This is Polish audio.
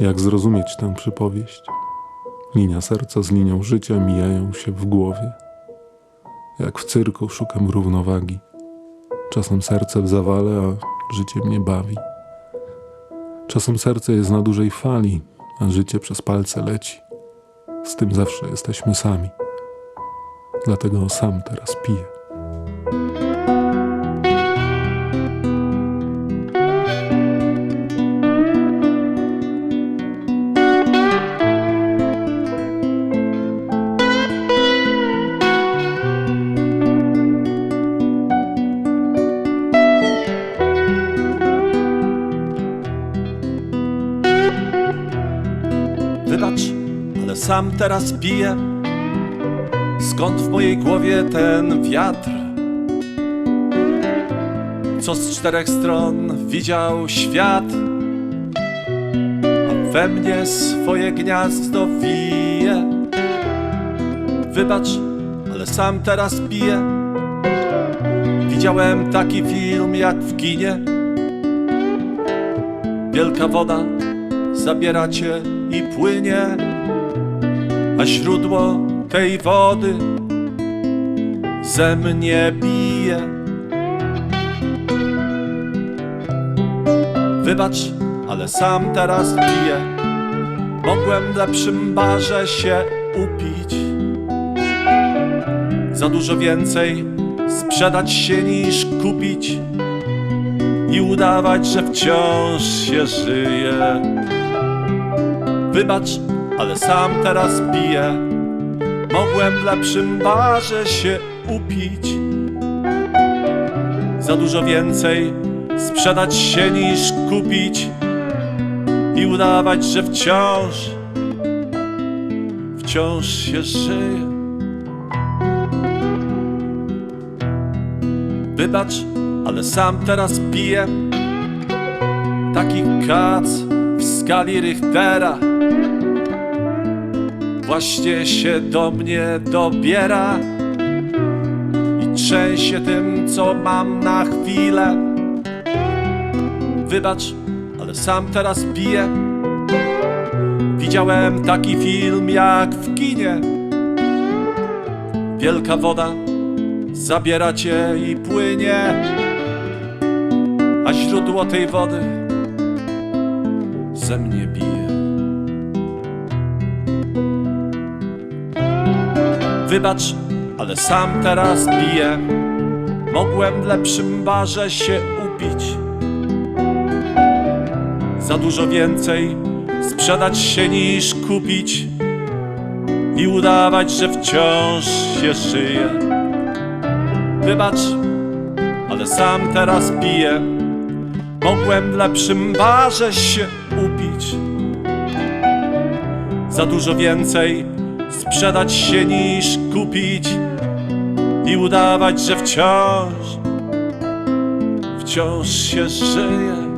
Jak zrozumieć tę przypowieść? Linia serca z linią życia mijają się w głowie. Jak w cyrku szukam równowagi. Czasem serce w zawale, a życie mnie bawi. Czasem serce jest na dużej fali, a życie przez palce leci. Z tym zawsze jesteśmy sami. Dlatego sam teraz piję. Sam teraz piję. Skąd w mojej głowie ten wiatr? Co z czterech stron widział świat, a we mnie swoje gniazdo wije. Wybacz, ale sam teraz piję. Widziałem taki film jak w kinie. Wielka woda zabiera cię i płynie, a źródło tej wody ze mnie bije. Wybacz, ale sam teraz piję. Mogłem w lepszym barze się upić. Za dużo więcej sprzedać się niż kupić i udawać, że wciąż się żyje. Wybacz, ale sam teraz piję. Mogłem w lepszym barze się upić. Za dużo więcej sprzedać się niż kupić i udawać, że wciąż, wciąż się żyje. Wybacz, ale sam teraz piję. Taki kac w skali Richtera właśnie się do mnie dobiera i trzęsie tym, co mam na chwilę. Wybacz, ale sam teraz piję. Widziałem taki film jak w kinie. Wielka woda zabiera cię i płynie, a źródło tej wody ze mnie bije. Wybacz, ale sam teraz piję. Mogłem w lepszym barze się upić. Za dużo więcej sprzedać się niż kupić i udawać, że wciąż się żyje. Wybacz, ale sam teraz piję. Mogłem w lepszym barze się upić. Za dużo więcej sprzedać się niż kupić i udawać, że wciąż, wciąż się żyje.